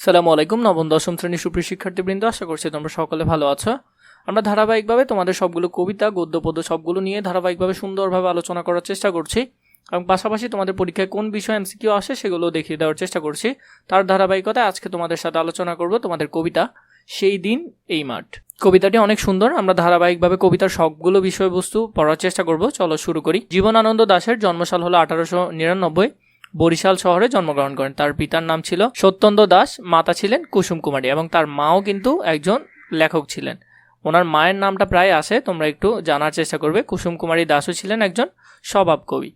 সালামু আলাইকুম, নবম, দশম শ্রেণির সুপ্রিয় শিক্ষার্থীবৃন্দ, আশা করছি তোমরা সকলে ভালো আছো। আমরা ধারাবাহিকভাবে তোমাদের সবগুলো কবিতা গদ্য পদ্য সবগুলো নিয়ে ধারাবাহিকভাবে সুন্দরভাবে আলোচনা করার চেষ্টা করছি এবং পাশাপাশি তোমাদের পরীক্ষায় কোন বিষয় এমসিকিউ আসে সেগুলো দেখিয়ে দেওয়ার চেষ্টা করছি। তার ধারাবাহিকতায় আজকে তোমাদের সাথে আলোচনা করব তোমাদের কবিতা, সেই দিন, এই মাঠ। কবিতাটি অনেক সুন্দর, আমরা ধারাবাহিকভাবে কবিতার সবগুলো বিষয়বস্তু পড়ার চেষ্টা করব। চলো শুরু করি। জীবনানন্দ দাশের জন্মসাল হলো আঠারোশো নিরানব্বই। বরিশাল শহরে জন্মগ্রহণ করেন। তার পিতার নাম ছিল সত্যেন্দ্র দাস, মাতা ছিলেন কুসুম কুমারী এবং তার মাও কিন্তু একজন লেখক ছিলেন। ওনার মায়ের নামটা প্রায় আসে, তোমরা একটু জানার চেষ্টা করবে। কুসুম কুমারী দাসও ছিলেন একজন স্বভাব কবি।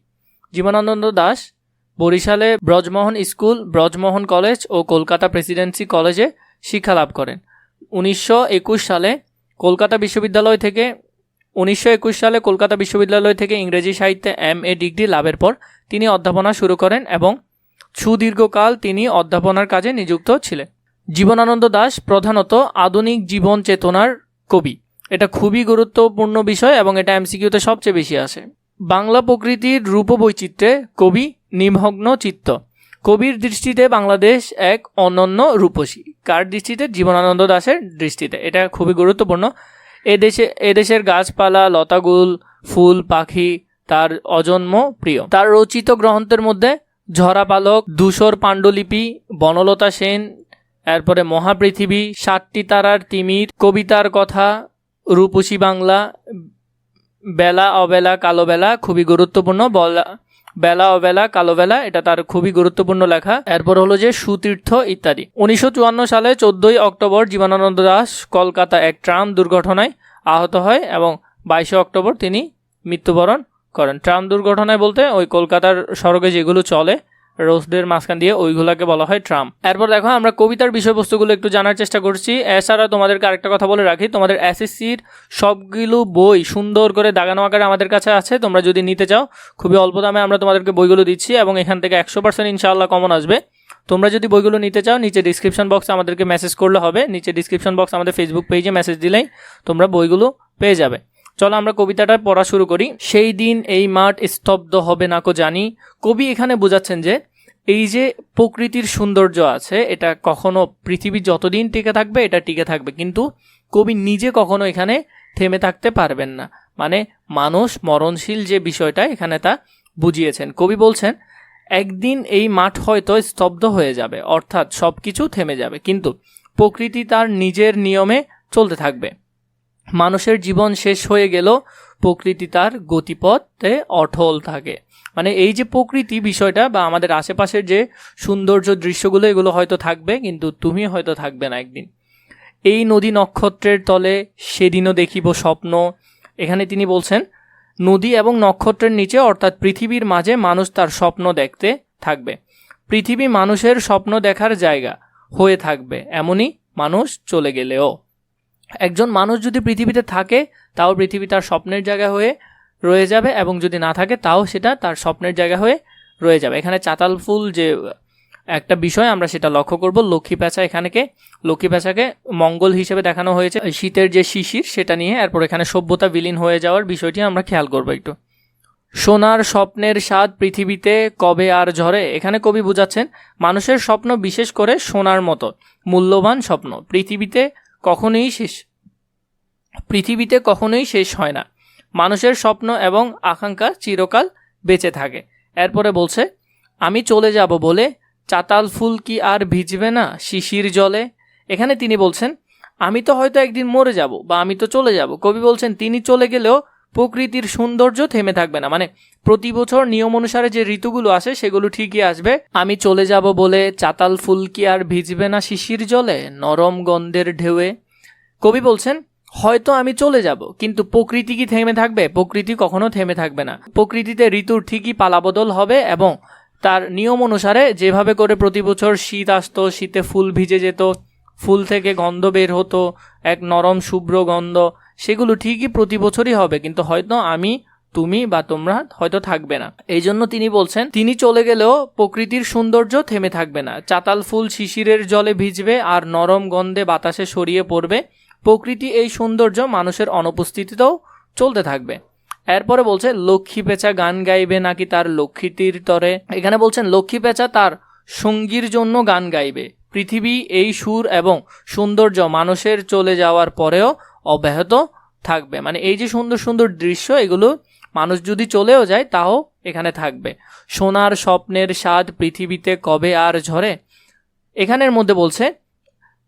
জীবনানন্দ দাস বরিশালে ব্রজমোহন স্কুল, ব্রজমোহন কলেজ ও কলকাতা প্রেসিডেন্সি কলেজে শিক্ষা লাভ করেন। উনিশশো একুশ সালে কলকাতা বিশ্ববিদ্যালয় থেকে উনিশশো একুশ সালে কলকাতা বিশ্ববিদ্যালয় থেকে ইংরেজি সাহিত্যে এম এ ডিগ্রি লাভের পর তিনি অধ্যাপনা শুরু করেন এবং সুদীর্ঘকাল তিনি অধ্যাপনার কাজে নিযুক্ত ছিলেন। জীবনানন্দ দাস প্রধানত আধুনিক জীবন চেতনার কবি। এটা খুবই গুরুত্বপূর্ণ বিষয় এবং এটা এমসিকিউতে সবচেয়ে বেশি আসে। বাংলা প্রকৃতির রূপবৈচিত্র্যে কবি নিমগ্ন চিত্ত। কবির দৃষ্টিতে বাংলাদেশ এক অনন্য রূপসী। কার দৃষ্টিতে? জীবনানন্দ দাসের দৃষ্টিতে। এটা খুবই গুরুত্বপূর্ণ। এদেশে, এদেশের গাছপালা, লতাগুল, ফুল, পাখি তার অজন্ম প্রিয়। তার রচিত গ্রন্থের মধ্যে ঝরা পালক ধূসর পাণ্ডুলিপি, বনলতা সেন, এরপরে মহাপৃথিবী, সাতটি তারার তিমির, কবিতার কথা, রূপসী বাংলা, বেলা, অবেলা কালো বেলা খুবই গুরুত্বপূর্ণ, বলা বেলা অবেলা কালো বেলা, এটা তার খুবই গুরুত্বপূর্ণ লেখা। এরপর হলো যে সুতীর্থ ইত্যাদি। উনিশশো চুয়ান্ন সালে চোদ্দই অক্টোবর জীবনানন্দ দাস কলকাতা এক ট্রাম দুর্ঘটনায় আহত হয় এবং বাইশে অক্টোবর তিনি মৃত্যুবরণ করেন। ট্রাম দুর্ঘটনায় বলতে ওই কলকাতার সড়কে যেগুলো চলে রোডের মাঝখান দিয়ে ওইগুলোকে বলা হয় ট্রাম এরপর দেখো, আমরা কবিতার বিষয়বস্তুগুলো একটু জানার চেষ্টা করছি। এছাড়া তোমাদেরকে আরেকটা কথা বলে রাখি, তোমাদের এসএসসির সবগুলো বই সুন্দর করে দাগানো আকারে আমাদের কাছে আছে, তোমরা যদি নিতে চাও, খুবই অল্প দামে আমরা তোমাদেরকে বইগুলো দিচ্ছি এবং এখান থেকে একশো পার্সেন্ট ইনশাআল্লাহ কমন আসবে। তোমরা যদি বইগুলো নিতে চাও, নিচে ডিসক্রিপশন বক্সে আমাদেরকে মেসেজ করলে হবে, নিচে ডিসক্রিপশন বক্স আমাদের ফেসবুক পেজে মেসেজ দিলেই তোমরা বইগুলো পেয়ে যাবে। চলো আমরা কবিতাটা পড়া শুরু করি। সেই দিন এই মাঠ স্তব্ধ হবে না কো জানি। কবি এখানে বোঝাচ্ছেন যে এই যে প্রকৃতির সৌন্দর্য আছে, এটা কখনো পৃথিবী যতদিন টিকে থাকবে, এটা টিকে থাকবে। কিন্তু কবি নিজে কখনো এখানে থেমে থাকতে পারবেন না। মানে মানুষ মরণশীল যে বিষয়টা, এখানে তা বুঝিয়েছেন। কবি বলছেন, একদিন এই মাঠ হয়তো স্তব্ধ হয়ে যাবে, অর্থাৎ সব কিছু থেমে যাবে, কিন্তু প্রকৃতি তার নিজের নিয়মে চলতে থাকবে। মানুষের জীবন শেষ হয়ে গেল প্রকৃতি তার গতিপথে অটল থাকে। মানে এই যে প্রকৃতি বিষয়টা বা আমাদের আশেপাশের যে সৌন্দর্য দৃশ্যগুলো, এগুলো হয়তো থাকবে, কিন্তু তুমি হয়তো থাকবে না একদিন। এই নদী নক্ষত্রের তলে সেদিনও দেখিব স্বপ্ন। এখানে তিনি বলছেন, নদী এবং নক্ষত্রের নিচে, অর্থাৎ পৃথিবীর মাঝে, মানুষ তার স্বপ্ন দেখতে থাকবে। পৃথিবী মানুষের স্বপ্ন দেখার জায়গা হয়ে থাকবে, এমনই মানুষ চলে গেলেও। একজন মানুষ যদি পৃথিবীতে থাকে, তাও পৃথিবী তার স্বপ্নের জায়গা হয়ে রয়ে যাবে এবং যদি না থাকে, তাও সেটা তার স্বপ্নের জায়গা হয়ে রয়ে যাবে। এখানে চাতাল ফুল যে, একটা বিষয়, আমরা সেটা লক্ষ্য করব। লক্ষ্মী পেঁচা এখানেকে, লক্ষ্মী পেঁচাকে মঙ্গল হিসেবে দেখানো হয়েছে। শীতের যে শিশির, সেটা নিয়ে, এরপর এখানে সভ্যতা বিলীন হয়ে যাওয়ার বিষয়টি আমরা খেয়াল করব একটু। সোনার স্বপ্নের স্বাদ পৃথিবীতে কবে আর ঝরে? এখানে কবি বুঝাচ্ছেন, মানুষের স্বপ্ন বিশেষ করে সোনার মতো, মূল্যবান স্বপ্ন। পৃথিবীতে কখনোই শেষ, পৃথিবীতে কখনোই শেষ হয় না। মানুষের স্বপ্ন এবং আকাঙ্ক্ষা চিরকাল বেঁচে থাকে। এরপরে বলছে, আমি চলে যাব বলে চাতাল ফুল কি আর ভিজবে না শিশির জলে? এখানে তিনি বলছেন, আমি তো হয়তো একদিন মরে যাব বা আমি তো চলে যাব। কবি বলছেন, তিনি চলে গেলেও প্রকৃতির সৌন্দর্য থেমে থাকবে না। মানে প্রতি বছর নিয়ম অনুসারে যে ঋতুগুলো আসে, সেগুলো ঠিকই আসবে। আমি চলে যাব বলে চাতাল ফুল কি আর ভিজবে না শিশির জলে? নরম গন্ধের ঢেউয়ে। কবি বলছেন, হয়তো আমি চলে যাব, কিন্তু প্রকৃতি কি থেমে থাকবে? প্রকৃতি কখনো থেমে থাকবে না। প্রকৃতিতে ঋতুর ঠিকই পালাবদল হবে এবং তার নিয়ম অনুসারে যেভাবে করে প্রতি বছর শীত আসতো, শীতে ফুল ভিজে যেত, ফুল থেকে গন্ধ বের হতো, এক নরম শুভ্র গন্ধ সেগুলো ঠিকই প্রতি বছরই হবে, কিন্তু হয়তো আমি, তুমি বা তোমরা হয়তো থাকবে না। এই জন্য তিনি বলছেন, তিনি চলে গেলেও প্রকৃতির সৌন্দর্য থেমে থাকবে না। চাতাল ফুল শিশিরের জলে ভিজবে আর নরম গন্ধে বাতাসে সরিয়ে পড়বে। প্রকৃতি এই সৌন্দর্য মানুষের অনুপস্থিতিতেও চলতে থাকবে। এরপরে বলছে, লক্ষ্মী পেঁচা গান গাইবে নাকি তার লক্ষ্মীটির তরে? এখানে বলছেন, লক্ষ্মী পেঁচা তার সঙ্গীর জন্য গান গাইবে। পৃথিবী এই সুর এবং সৌন্দর্য মানুষের চলে যাওয়ার পরেও অব্যাহত থাকবে। মানে এই যে সুন্দর সুন্দর দৃশ্য, এগুলো মানুষ যদি চলেও যায়, তাও এখানে থাকবে। সোনার স্বপ্নের স্বাদ পৃথিবীতে কবে আর ঝরে? এখানের মধ্যে বলছে,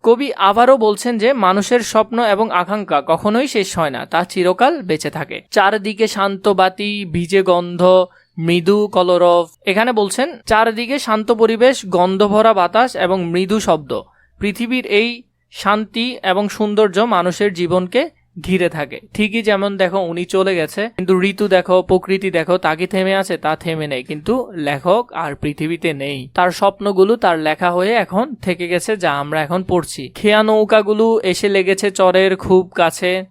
কবি আবারও বলছেন যে, মানুষের স্বপ্ন এবং আকাঙ্ক্ষা কখনোই শেষ হয় না, তা চিরকাল বেঁচে থাকে। চারদিকে শান্ত বাতি, ভিজে গন্ধ, মৃদু কলরব। এখানে বলছেন, চারদিকে শান্ত পরিবেশ গন্ধ ভরা বাতাস এবং মৃদু শব্দ। পৃথিবীর এই শান্তি এবং সৌন্দর্য মানুষের জীবনকে ঘিরে থাকে। ঠিকই যেমন দেখো, উনি চলে গেছে, কিন্তু ঋতু দেখো, প্রকৃতি দেখো, তা কি থেমে আছে? তা থেমে নেই। কিন্তু লেখক আর পৃথিবীতে নেই। তার স্বপ্নগুলো তার লেখা হয়ে এখন থেকে গেছে যা আমরা এখন পড়ছি। খেয়া নৌকাগুলো এসে লেগেছে চরের খুব কাছে।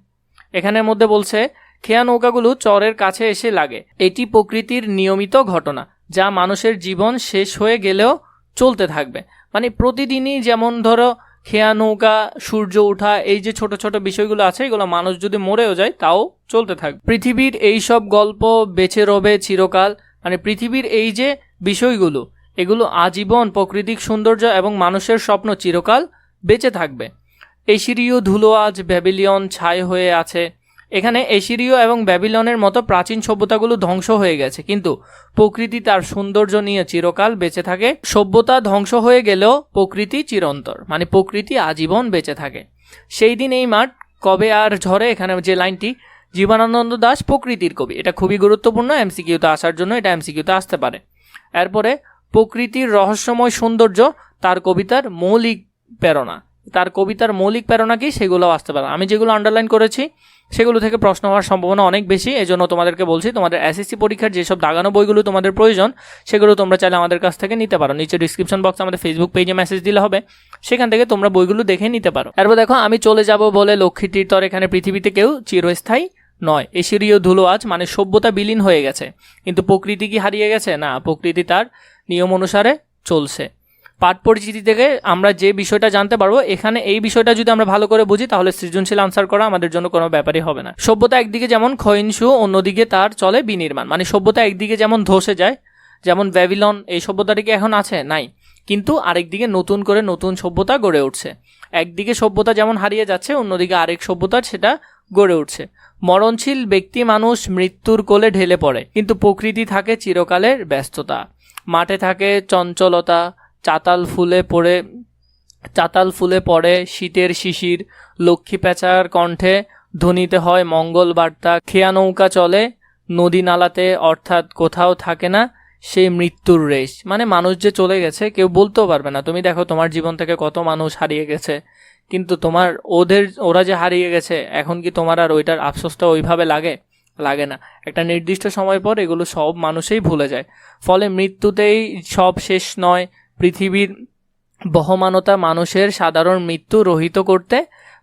এখানের মধ্যে বলছে, খেয়া নৌকাগুলো চরের কাছে এসে লাগে। এটি প্রকৃতির নিয়মিত ঘটনা, যা মানুষের জীবন শেষ হয়ে গেলেও চলতে থাকবে। মানে প্রতিদিনই যেমন ধরো খেয়া নৌকা সূর্য ওঠা, এই যে ছোট ছোট বিষয়গুলো আছে, এগুলো মানুষ যদি মরেও যায়, তাও চলতে থাকবে। পৃথিবীর এই সব গল্প বেঁচে রবে চিরকাল। মানে পৃথিবীর এই যে বিষয়গুলো, এগুলো আজীবন প্রাকৃতিক সৌন্দর্য এবং মানুষের স্বপ্ন চিরকাল বেঁচে থাকবে। এশিরীয় ধুলো আজ ব্যাবিলিয়ন ছাই হয়ে আছে। এখানে এশিরীয় এবং ব্যাবিলনের মতো প্রাচীন সভ্যতাগুলো ধ্বংস হয়ে গেছে, কিন্তু প্রকৃতি তার সৌন্দর্য নিয়ে চিরকাল বেঁচে থাকে। সভ্যতা ধ্বংস হয়ে গেলেও প্রকৃতি চিরন্তর মানে প্রকৃতি আজীবন বেঁচে থাকে। সেই দিন এই মাঠ কবে আর ঝরে, এখানে যে লাইনটি, জীবনানন্দ দাস প্রকৃতির কবি। এটা খুবই গুরুত্বপূর্ণ এমসিকিউতে আসার জন্য এটা এমসিকিউতে আসতে পারে। এরপরে প্রকৃতির রহস্যময় সৌন্দর্য, তার কবিতার মৌলিক প্রেরণা। তার কবিতার মৌলিক প্রেরণা কি সেগুলোও আসতে পারে। আমি যেগুলো আন্ডারলাইন করেছি, সেগুলো থেকে প্রশ্ন হওয়ার সম্ভাবনা অনেক বেশি এই জন্য তোমাদেরকে বলছি, তোমাদের এসএসসি পরীক্ষার যেসব দাগানো বইগুলো তোমাদের প্রয়োজন, সেগুলো তোমরা চাইলে আমাদের কাছ থেকে নিতে পারো। নিচে ডিসক্রিপশন বক্সে আমাদের ফেসবুক পেজে মেসেজ দিলে হবে, সেখান থেকে তোমরা বইগুলো দেখে নিতে পারো। এরপর দেখো, আমি চলে যাব বলে লক্ষ্মীটির তর এখানে পৃথিবীতে কেউ চিরস্থায়ী নয়। এশিরীয় ধুলো আজ মানে সভ্যতা বিলীন হয়ে গেছে। কিন্তু প্রকৃতি কি হারিয়ে গেছে? না, প্রকৃতি তার নিয়ম অনুসারে চলছে। পাঠ পরিচিতি থেকে আমরা যে বিষয়টা জানতে পারব, এখানে এই বিষয়টা যদি আমরা ভালো করে বুঝি, তাহলে সৃজনশীল আনসার করা আমাদের জন্য কোনো ব্যাপারই হবে না। সভ্যতা একদিকে যেমন ক্ষয়িষ্ণু, অন্যদিকে তার চলে বিনির্মাণ। মানে সভ্যতা একদিকে যেমন ধসে যায়, যেমন ব্যাবিলন, এই সভ্যতাটি কি এখন আছে? নাই। কিন্তু আরেকদিকে নতুন করে নতুন সভ্যতা গড়ে উঠছে। একদিকে সভ্যতা যেমন হারিয়ে যাচ্ছে, অন্যদিকে আরেক সভ্যতার সেটা গড়ে উঠছে। মরণশীল ব্যক্তি মানুষ মৃত্যুর কোলে ঢেলে পড়ে, কিন্তু প্রকৃতি থাকে চিরকালের ব্যস্ততা। মাঠে থাকে চঞ্চলতা চাতাল ফুলে পড়ে, চাতাল ফুলে পড়ে শীতের শিশির। লক্ষ্মী পেঁচার কণ্ঠে ধ্বনিতে হয় মঙ্গল বার্তা। খেয়া নৌকা চলে নদী নালাতে, অর্থাৎ কোথাও থাকে না সেই মৃত্যুর রেশ। মানে মানুষ যে চলে গেছে, কেউ বলতেও পারবে না, তুমি দেখো তোমার জীবন থেকে কত মানুষ হারিয়ে গেছে। কিন্তু তোমার, ওদের, ওরা যে হারিয়ে গেছে, এখন কি তোমার আর ওইটার আফসোসটা ওইভাবে লাগে? লাগে না। একটা নির্দিষ্ট সময় পর এগুলো সব মানুষেই ভুলে যায়। ফলে মৃত্যুতেই সব শেষ নয় পৃথিবীর বহমানতা মানুষের সাধারণ মৃত্যু রহিত করতে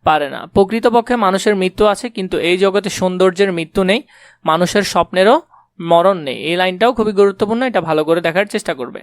পারে না। প্রকৃতপক্ষে মানুষের মৃত্যু আছে, কিন্তু এই জগতে সৌন্দর্যের মৃত্যু নেই, মানুষের স্বপ্নেরও মরণ নেই। এই লাইনটাও খুবই গুরুত্বপূর্ণ, এটা ভালো করে দেখার চেষ্টা করবে।